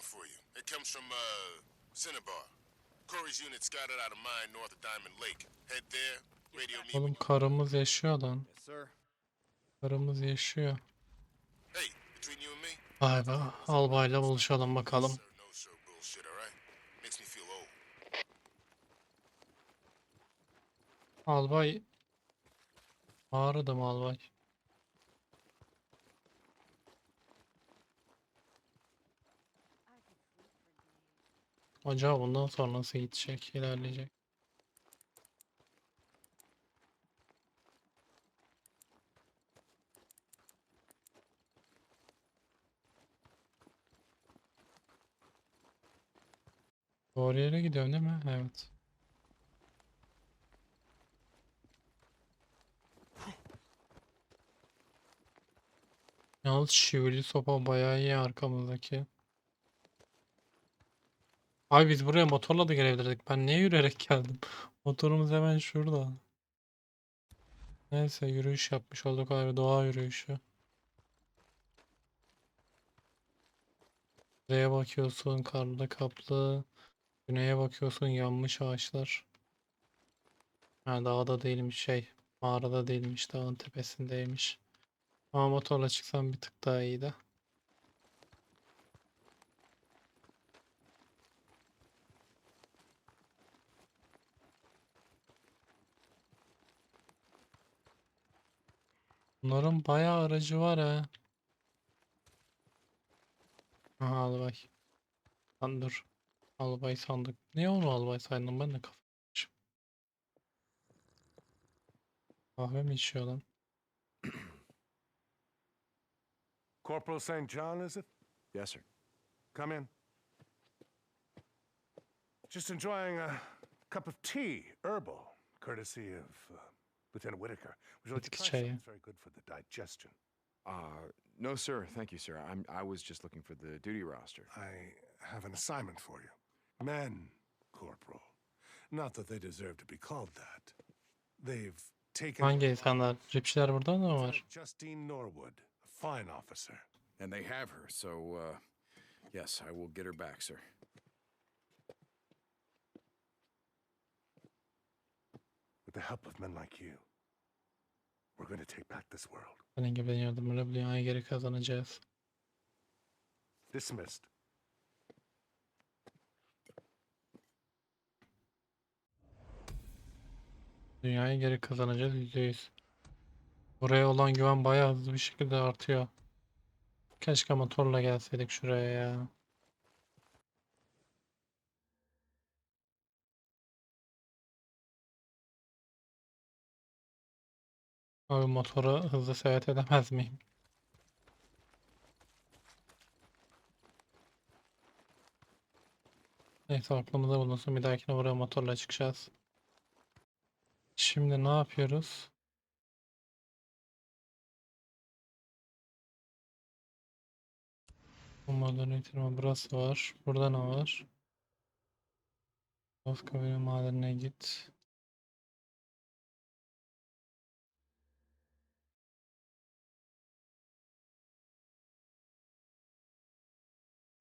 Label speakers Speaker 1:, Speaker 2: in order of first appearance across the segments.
Speaker 1: down for you. It comes from, uh, Cinnabar. Corey's unit scouted out a mine north of Diamond Lake. Head there, radio me
Speaker 2: Oğlum karımız yaşıyor lan.
Speaker 3: Yes, sir.
Speaker 2: Karımız yaşıyor.
Speaker 1: Hey, between you and me,
Speaker 2: Vay be. Albayla buluşalım bakalım.
Speaker 1: sir, no sir bullshit, alright? Makes me feel old.
Speaker 2: Albay. Ağrıdı mı albay? Acaba bundan sonra nasıl gidecek, ilerleyecek? Doğru yere gidiyorum değil mi? Evet. Yalnız şivili sopa bayağı iyi arkamızdaki. Abi biz buraya motorla da gelebilirdik. Ben niye yürüyerek geldim? Motorumuz hemen şurada. Neyse yürüyüş yapmış olduk abi. Doğa yürüyüşü. Kuzeye bakıyorsun karlı kaplı. Güneye bakıyorsun yanmış ağaçlar. Ha dağda değilmiş şey. Mağarada değilmiş. Dağın tepesindeymiş. Ama motorla çıksam bir tık daha iyiydi. Bunların bayağı aracı var ha. Aha albay. Lan dur. Albay sandık. Niye onu albay saydım ben de karışık. Kahve mi içiyor lan?
Speaker 4: Corporal St. John, is it?
Speaker 3: Yes, sir.
Speaker 4: Come in. Just enjoying a cup of tea, herbal, courtesy of uh, Lieutenant Whitaker. Would you like to try something? It's very good for the digestion.
Speaker 3: Uh, no, sir. Thank you, sir. I'm. I was just looking for the duty roster.
Speaker 4: I have an assignment for you. Men, Corporal. Not that they deserve to be called that. They've taken
Speaker 2: Hangi insanlar? Ripçiler burada mı var?
Speaker 4: Justine Norwood, a fine officer.
Speaker 3: And they have her, so uh, yes, I will get her back, sir.
Speaker 4: With the help of men like you, we're going to take back this world.
Speaker 2: Senin gibi yardımıyla dünyayı geri kazanacağız.
Speaker 4: Dismissed.
Speaker 2: Dünyayı geri kazanacağız %100. Buraya olan güven bayağı hızlı bir şekilde artıyor. Keşke motorla gelseydik şuraya ya. Abi motora hızlı seyahat edemez miyim? Neyse aklımıza bulunsun. Bir dahakine buraya motorla çıkacağız. Şimdi ne yapıyoruz? Maden üretilme burası var. Burada ne var? Bozkabili madenine git.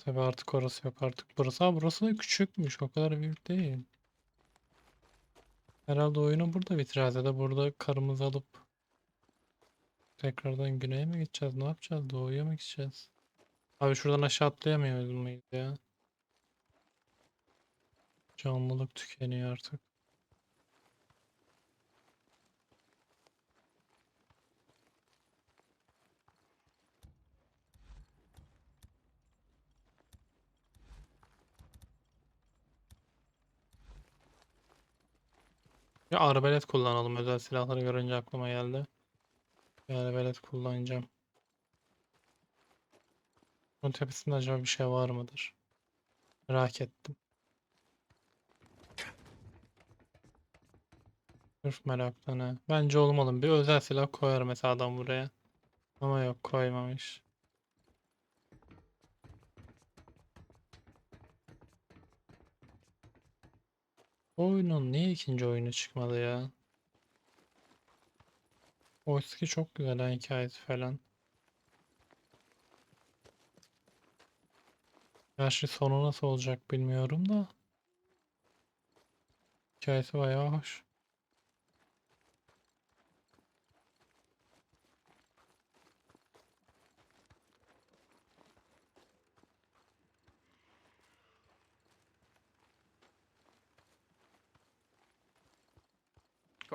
Speaker 2: Tabi artık orası yok artık burası. Ha burası da küçükmüş. O kadar büyük değil. Herhalde oyunu burada bitireceğiz ya da burada karımızı alıp tekrardan güneye mi gideceğiz? Ne yapacağız? Doğuya mı gideceğiz? Abi şuradan aşağı atlayamıyoruz muyuz ya? Canlılık tükeniyor artık. Ya arbalet kullanalım. Özel silahları görünce aklıma geldi. Bir arbalet kullanacağım. Bunun tepesinde acaba bir şey var mıdır? Merak ettim. Sırf meraktan ha. Bence olmalı. Bir özel silah koyar mesela adam buraya. Ama yok koymamış. Oyunun niye ikinci oyunu çıkmadı ya? Oysa ki çok güzel hikayesi falan. Gerçi sonu nasıl olacak bilmiyorum da. Hikayesi bayağı hoş.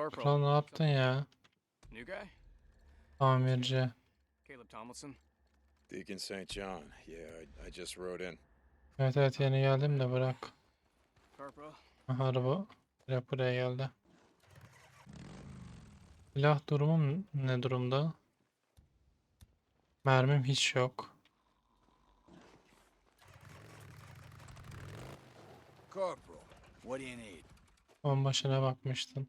Speaker 5: Corporal.
Speaker 2: Kral ne yaptın ya?
Speaker 5: New guy?
Speaker 2: Tamirci.
Speaker 5: Caleb Tomlinson.
Speaker 6: Deacon St. John. Yeah, I, I just rode in.
Speaker 2: Evet evet yeni geldim de bırak.
Speaker 5: Corporal.
Speaker 2: Aha, araba direkt buraya geldi. Silah durumum ne durumda? Mermim hiç yok.
Speaker 7: Corporal, what do you need?
Speaker 2: On başına bakmıştın.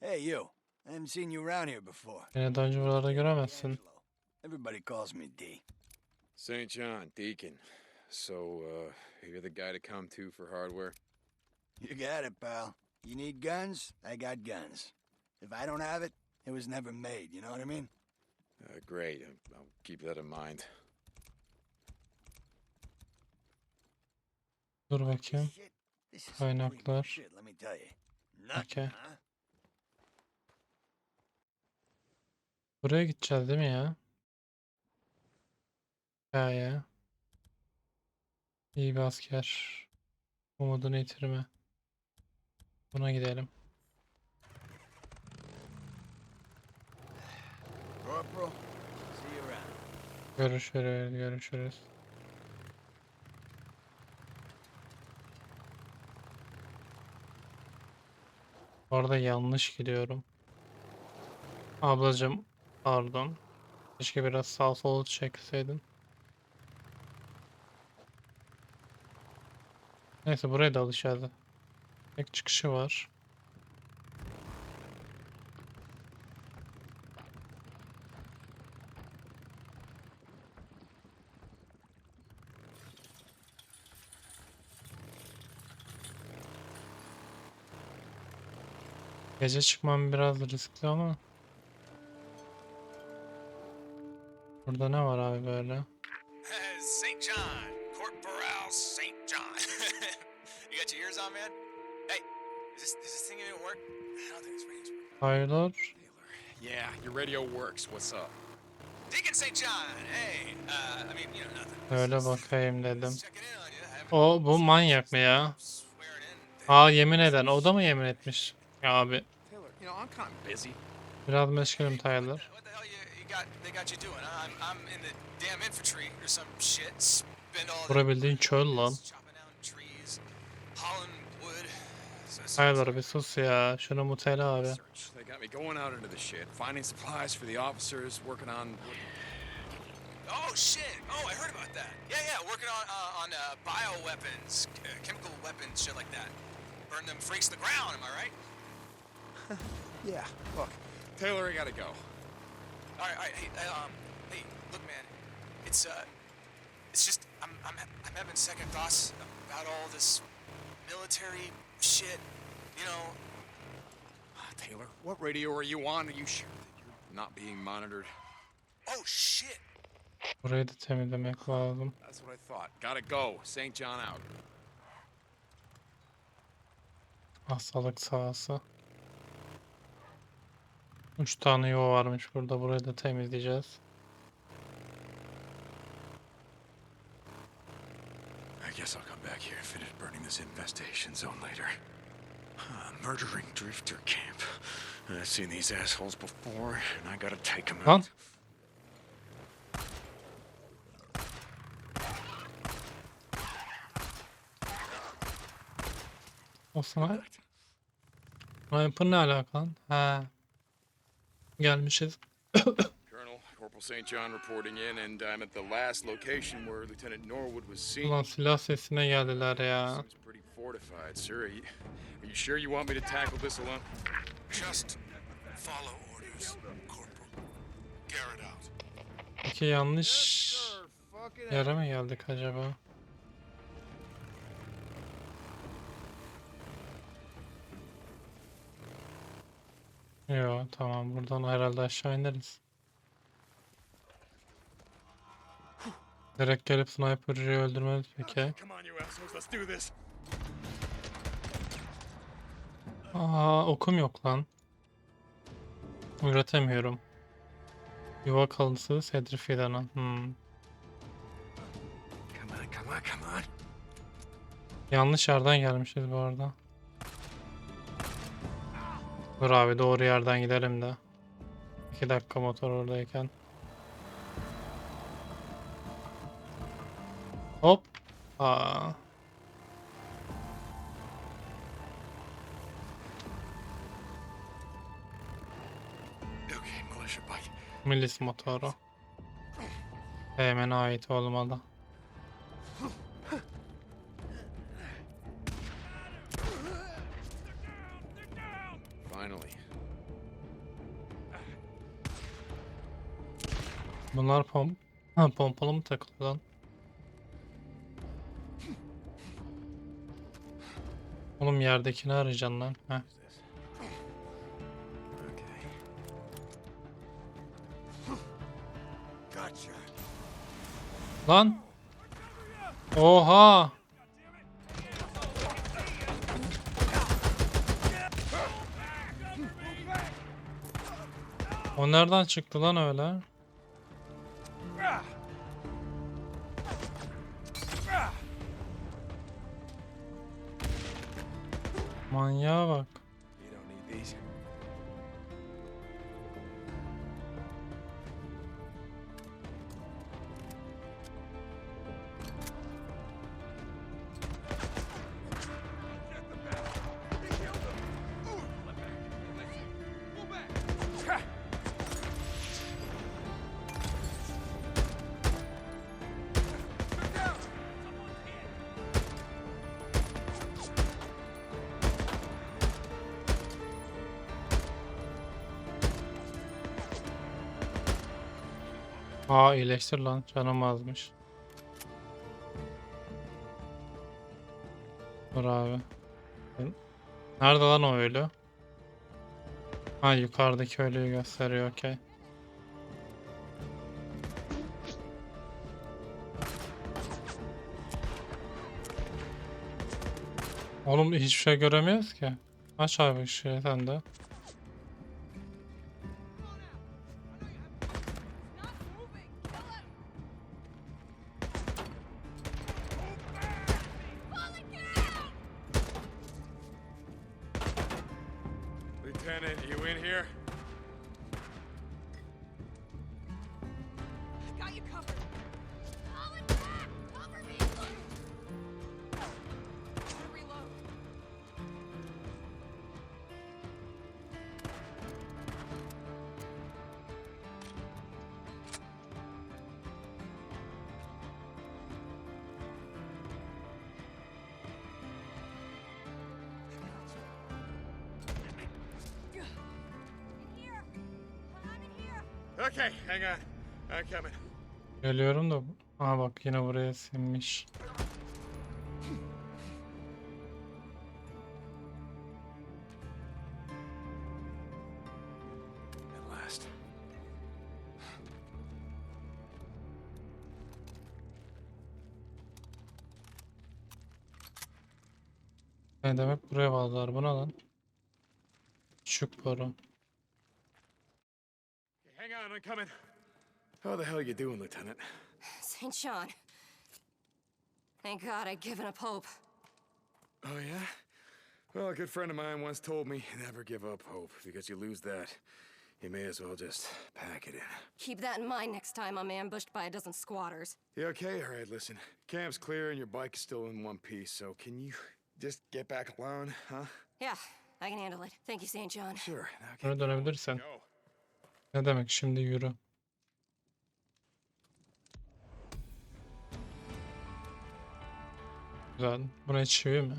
Speaker 7: Hey, you. I haven't seen you around here before.
Speaker 2: Beni daha önce buralarda göremezsin.
Speaker 7: Angelo. Everybody calls me D.
Speaker 6: St. John, Deacon. So, uh, you're the guy to come to for hardware?
Speaker 7: You got it, pal. You need guns? I got guns. If I don't have it, it was never made, you know what I mean?
Speaker 6: Uh, great. I'll- I'll keep that in mind.
Speaker 2: Dur bakayım.
Speaker 7: Shit. This is some premium
Speaker 2: Kaynaklar.
Speaker 7: shit, let me tell you. Nothing,
Speaker 2: Okay. Buraya gideceğiz değil mi ya? Hikaye. İyi bir asker. Umudunu yitirme. Buna gidelim. Görüşürüz, görüşürüz. Orada yanlış gidiyorum. Ablacım, pardon. Keşke biraz sağ sol çekseydin. Neyse buraya da alışacağız. Tek çıkışı var. Gece çıkmam biraz riskli ama. Burada ne var abi böyle?
Speaker 8: St. John, Corporal St. John. you got your ears on, man? Hey, is this, is this thing gonna work? I don't think this radio's working.
Speaker 3: Yeah, your radio works. What's up?
Speaker 8: Deacon St. John, hey, uh, I mean, you know, nothing.
Speaker 2: Öyle bakayım dedim. O bu manyak mı ya? Aa yemin eden. O da mı yemin etmiş? Ya abi biraz meşgulüm Tyler.
Speaker 8: What the hell you, you got? They got you doing? I'm, I'm in the damn infantry or some shit. Spend all
Speaker 2: Bura
Speaker 8: day
Speaker 2: bildiğin çöl lan.
Speaker 8: chopping down trees, hauling wood. So, so,
Speaker 2: Tyler bir sus ya. Şunu mutele abi.
Speaker 3: Search. They got me going out into the shit, finding supplies for the officers, working on.
Speaker 8: Oh shit! Oh, I heard about that. Yeah, yeah, working on uh, on uh, bio weapons, uh, chemical weapons, shit like that. Burn them freaks to the ground. Am I right?
Speaker 3: Yeah. Look, Taylor, I gotta go.
Speaker 8: All right, all right. Hey, uh, um, hey, look, man. It's uh, it's just I'm I'm I'm having second thoughts about all this military shit. You know,
Speaker 3: Ah, Taylor, what radio are you on? Are you sure that you're not being monitored?
Speaker 8: oh shit.
Speaker 2: Burayı da temizlemek lazım.
Speaker 3: That's what I thought. Gotta go. St. John out.
Speaker 2: Hastalık sahası. Üç tane yuva varmış burada. Burayı da temizleyeceğiz.
Speaker 3: I guess I'll come back here and finish burning this infestation zone later. Uh, murdering drifter camp. I've seen these assholes before, and I gotta take them out.
Speaker 2: O sniper. Sniper ne alaka lan? Ha. Gelmişiz.
Speaker 6: Colonel, Corporal St. John reporting in, and I'm at the last location where Lieutenant Norwood was seen.
Speaker 2: Ulan silah sesine geldiler ya.
Speaker 6: Seems pretty fortified, sir. Are you, are you sure you want me to tackle this alone?
Speaker 1: Just follow orders, Corporal. Garrett out.
Speaker 2: Peki yanlış yere mi geldik acaba? Yo tamam buradan herhalde aşağı ineriz. Direkt gelip sniper'cıyı öldürmez peki. Aa okum yok lan. Üretemiyorum. Yuva kalıntısı Sedri fidanı. Hmm. Yanlış yerden gelmişiz bu arada. Dur abi doğru yerden gidelim de. 2 dakika motor oradayken. Hop. Aa. Milis motoru. Hemen ait olmalı.
Speaker 6: Finally.
Speaker 2: Bunlar pom ha, pompalı mı takılı lan? Oğlum yerdekini arayacaksın lan. Heh.
Speaker 3: Okay.
Speaker 7: Gotcha.
Speaker 2: Lan. Oha. O nereden çıktı lan öyle? Manyağa bak. Aa iyileştir lan canım azmış. Dur abi. Nerede lan o ölü? Ha yukarıdaki ölüyü gösteriyor okey. Oğlum hiçbir şey göremiyoruz ki. Aç abi ışığı sen de.
Speaker 6: Okay, hang on. I'm coming.
Speaker 2: Geliyorum da. Aha bak yine buraya sinmiş. Ne demek buraya bağlılar bu ne lan? Küçük boru.
Speaker 3: Hang on, I'm coming. How the hell are you doing, Lieutenant?
Speaker 9: St. John. Thank God I'd given up hope.
Speaker 3: Oh, yeah? Well, a good friend of mine once told me never give up hope, because you lose that, you may as well just pack it in.
Speaker 9: Keep that in mind next time I'm ambushed by a dozen squatters.
Speaker 3: You okay? All right, listen. Camp's clear and your bike is still in one piece, so can you just get back alone, huh?
Speaker 9: Yeah, I can handle it. Thank you, St. John.
Speaker 3: Sure. Now get
Speaker 2: Buraya dönebilirsen.
Speaker 3: go.
Speaker 2: Ne demek şimdi yürü. Güzel. Buraya çivi mi?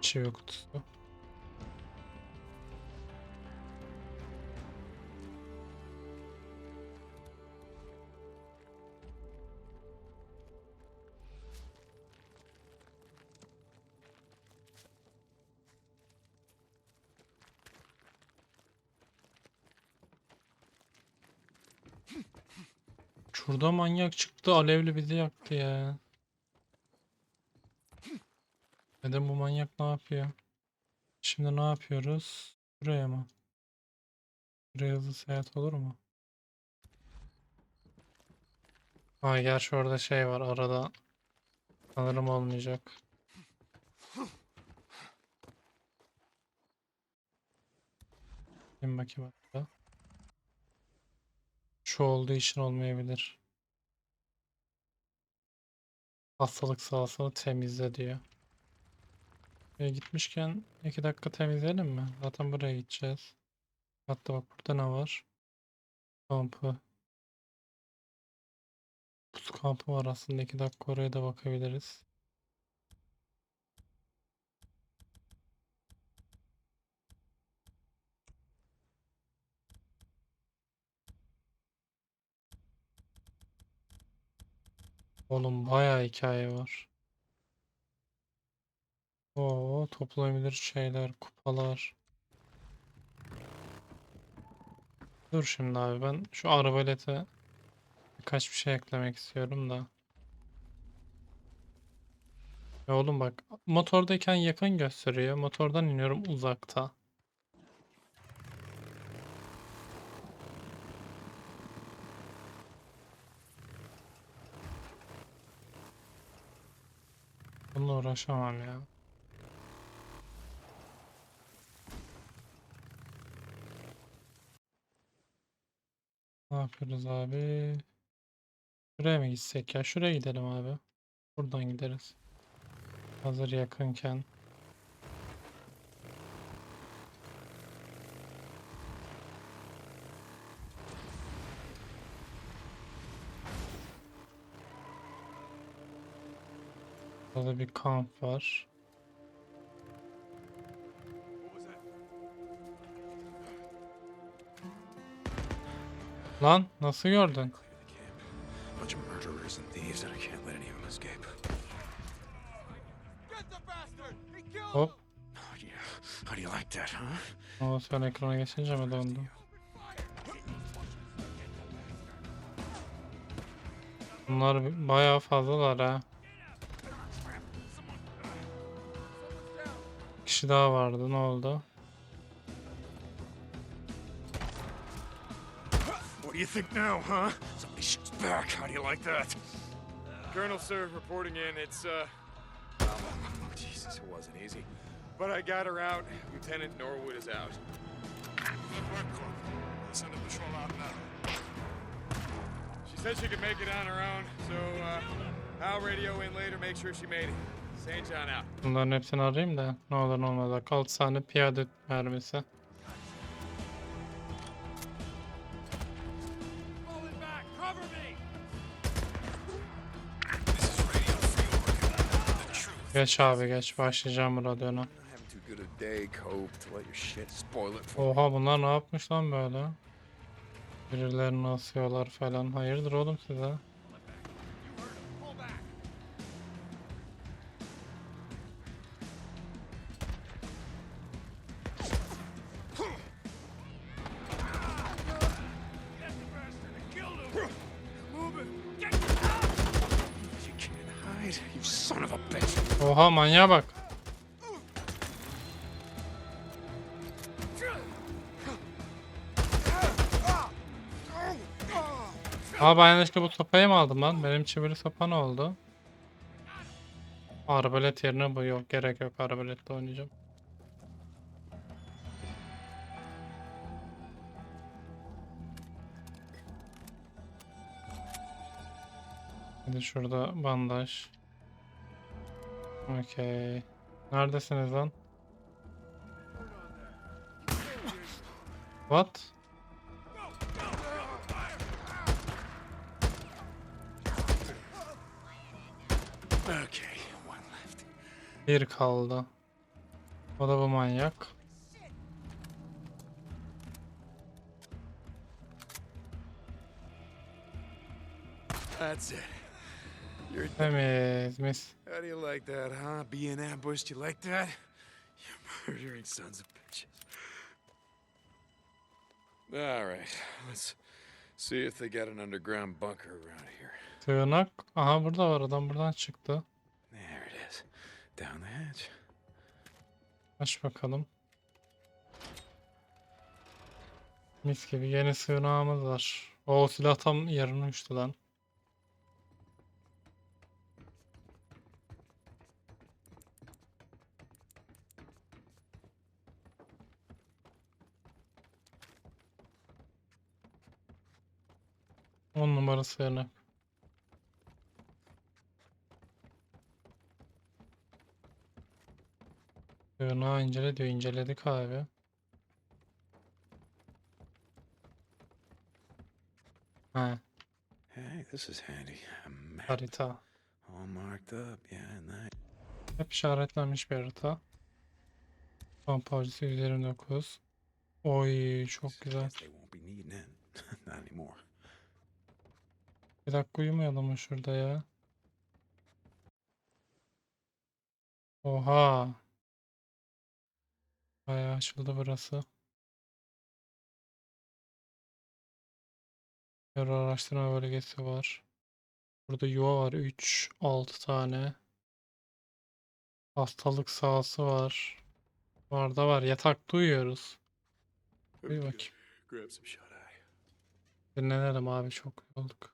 Speaker 2: Çivi kutusu. Şurada manyak çıktı. Alevli bizi yaktı ya. Dedim bu manyak ne yapıyor? Şimdi ne yapıyoruz? Buraya mı? Buraya hızlı seyahat olur mu? Ha gerçi orada şey var arada. Sanırım olmayacak. Bakayım hatta. Şu olduğu için olmayabilir. Hastalık sahasını temizle diyor. Buraya gitmişken 2 dakika temizleyelim mi? Zaten buraya gideceğiz. Hatta bak burada ne var? Kampı. Buz kampı var aslında 2 dakika oraya da bakabiliriz. Oğlum bayağı hikaye var. Oo toplanabilir şeyler, kupalar. Dur şimdi abi ben şu arbalete birkaç bir şey eklemek istiyorum da. Ya oğlum bak motordayken yakın gösteriyor. Motordan iniyorum uzakta. Bununla uğraşamam ya. Ne yapıyoruz abi? Şuraya mı gitsek ya? Şuraya gidelim abi. Buradan gideriz. Hazır yakınken. Burada bir kamp var. Lan nasıl gördün? Hop. O sen ekrana geçince mi döndü? Bunlar bayağı fazlalar ha. Kişi daha vardı ne oldu?
Speaker 3: What do you think now, huh? Somebody shoots back. How do you like that?
Speaker 6: Colonel, sir, reporting in. It's, uh. Oh, Jesus, it wasn't easy. But I got her out. Lieutenant Norwood is out.
Speaker 1: Good work, Corporal. Send a patrol out now.
Speaker 6: She said she could make it on her own, so, uh, I'll radio in later, make sure she made it.
Speaker 2: Bunların hepsini arayayım da ne olur ne olmaz. Bak 6 tane piyade mermisi. Geç abi geç başlayacağım radyona. Oha bunlar ne yapmış lan böyle? Birilerini asıyorlar falan. Hayırdır oğlum size? Oha manyağa bak. Aa ben yanlışlıkla bu sopayı mı aldım lan? Benim çivili sopa ne oldu? Arbalet yerine bu yok. Gerek yok arbaletle oynayacağım. Hadi şurada bandaj. Okey. Neredesiniz lan? What?
Speaker 3: Okay, one left.
Speaker 2: Bir kaldı. O da bu manyak.
Speaker 3: That's it. You're
Speaker 2: Temiz mis.
Speaker 3: How do you like that, huh? Being ambushed, you like that? You murdering sons of bitches. All right, let's See if they got an underground bunker around here.
Speaker 2: Sığınak. Aha burada var adam buradan çıktı.
Speaker 3: There it is. Down the hatch.
Speaker 2: Aç bakalım. Mis gibi yeni sığınağımız var. O silah tam yerine uçtu lan. On numara sığınak. Sığınağı incele diyor. İnceledik abi. Ha,
Speaker 3: Hey, this is handy.
Speaker 2: Harita.
Speaker 3: All marked up. Yeah, nice.
Speaker 2: Hep işaretlenmiş bir harita. Kamp avcısı 129. Oy çok güzel.
Speaker 3: Guess they won't be needing it. Not anymore.
Speaker 2: Bir dakika uyumayalım mı şurada ya? Oha. Bayağı açıldı burası. Terör araştırma bölgesi var. Burada yuva var. 3, 6 tane. Hastalık sahası var. Var da var. Yatakta uyuyoruz. Uyu bakayım. Dinlenelim abi çok yorulduk.